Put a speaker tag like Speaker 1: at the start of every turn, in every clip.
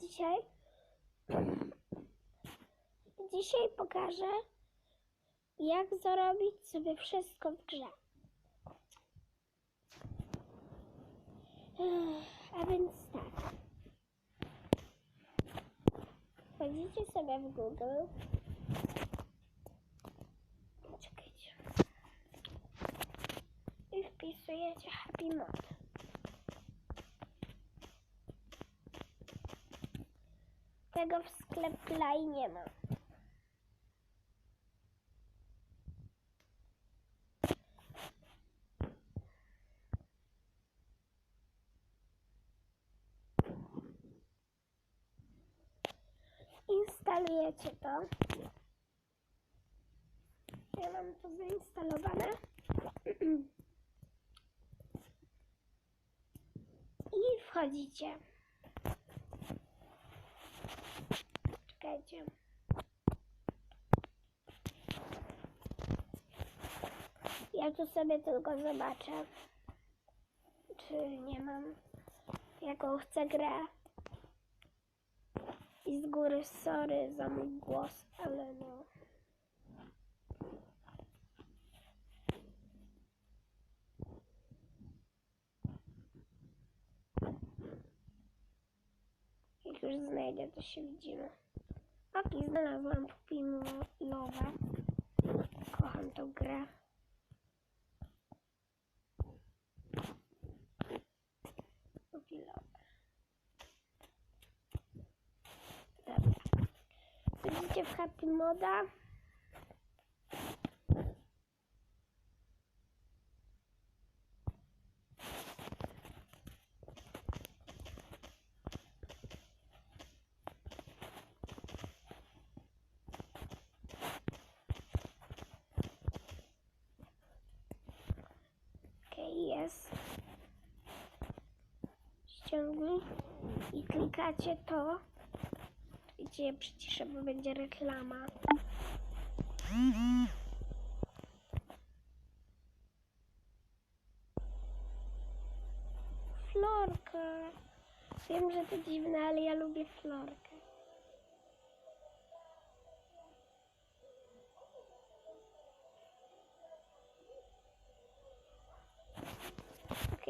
Speaker 1: dzisiaj dzisiaj pokażę jak zarobić sobie wszystko w grze. A więc tak. Wchodzicie sobie w Google. Czekajcie. I wpisujecie Happy Mod. Tego w sklepie nie ma. Instalujecie to. Ja mam to zainstalowane. I wchodzicie. Czekajcie. Ja tu sobie tylko zobaczę, czy nie mam jaką chcę grę. I z góry sorry za mój głos, ale no. Już znajdę, to się widzimy. Ok, znalazłam Pupilowe. Kocham tą grę. Pupilowe. Dobra. Wchodzicie w Happy Moda. Ściągnij i klikacie to. Gdzie ja przyciszę, bo będzie reklama. Florka. Wiem, że to dziwne, ale ja lubię florkę.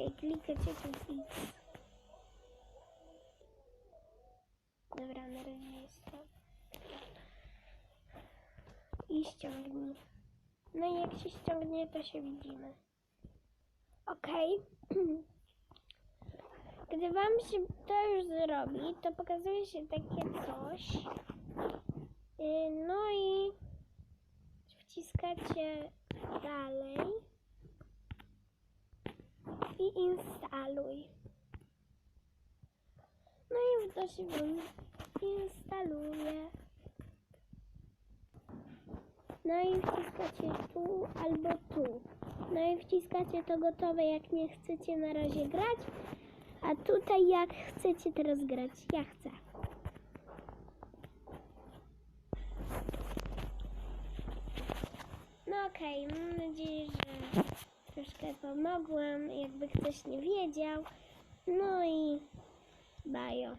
Speaker 1: Okej, klikacie tu fix. Dobra, na razie jest to. I ściągnij. No i jak się ściągnie, to się widzimy. Okej. Gdy wam się to już zrobi, to pokazuje się takie coś. Yy, No i wciskacie dalej i instaluj. No i się wam instaluje. No i wciskacie tu albo tu. No i wciskacie to gotowe, jak nie chcecie na razie grać. A tutaj jak chcecie teraz grać. Ja chcę. No okej, mam nadzieję, że troszkę pomogłam, jakby ktoś nie wiedział. No i bajo.